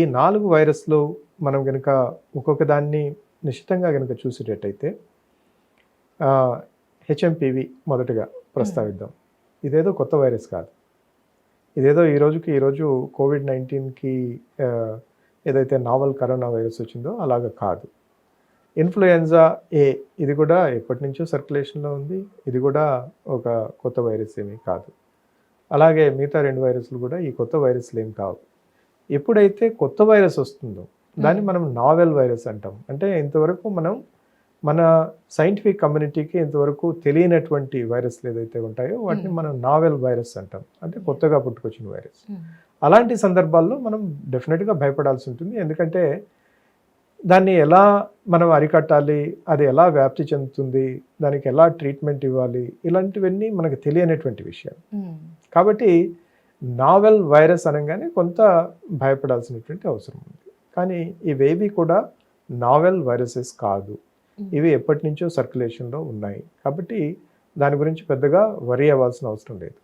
ఈ నాలుగు వైరస్లు మనం కనుక ఒక్కొక్క దాన్ని నిశ్చితంగా కనుక చూసేటట్టయితే హెచ్ఎంపివి మొదటగా ప్రస్తావిద్దాం. ఇదేదో కొత్త వైరస్ కాదు. ఇదేదో ఈ రోజుకి ఈరోజు కోవిడ్ నైన్టీన్కి ఏదైతే నావల్ కరోనా వైరస్ వచ్చిందో అలాగ కాదు. ఇన్ఫ్లుయెన్జా ఏ ఇది కూడా ఎప్పటి నుంచో సర్క్యులేషన్లో ఉంది. ఇది కూడా ఒక కొత్త వైరస్ ఏమీ కాదు. అలాగే మిగతా రెండు వైరస్లు కూడా ఈ కొత్త వైరస్లు ఏం కావు. ఎప్పుడైతే కొత్త వైరస్ వస్తుందో దాన్ని మనం నావెల్ వైరస్ అంటాం. అంటే ఇంతవరకు మనం మన సైంటిఫిక్ కమ్యూనిటీకి ఇంతవరకు తెలియనటువంటి వైరస్లు ఏదైతే ఉంటాయో వాటిని. మనం నావెల్ వైరస్ అంటాం. అంటే కొత్తగా పుట్టుకొచ్చిన వైరస్. అలాంటి సందర్భాల్లో మనం డెఫినెట్గా భయపడాల్సి ఉంటుంది. ఎందుకంటే దాన్ని ఎలా మనం అరికట్టాలి అది ఎలా వ్యాప్తి చెందుతుంది దానికి ఎలా ట్రీట్మెంట్ ఇవ్వాలి ఇలాంటివన్నీ మనకు తెలియనటువంటి విషయాలు. కాబట్టి నావెల్ వైరస్ అనగానే కొంత భయపడాల్సినటువంటి అవసరం ఉంది. కానీ ఇవేవి కూడా నావెల్ వైరసెస్ కాదు. ఇవి ఎప్పటి నుంచో సర్క్యులేషన్లో ఉన్నాయి. కాబట్టి దాని గురించి పెద్దగా వరి అవ్వాల్సిన అవసరం లేదు.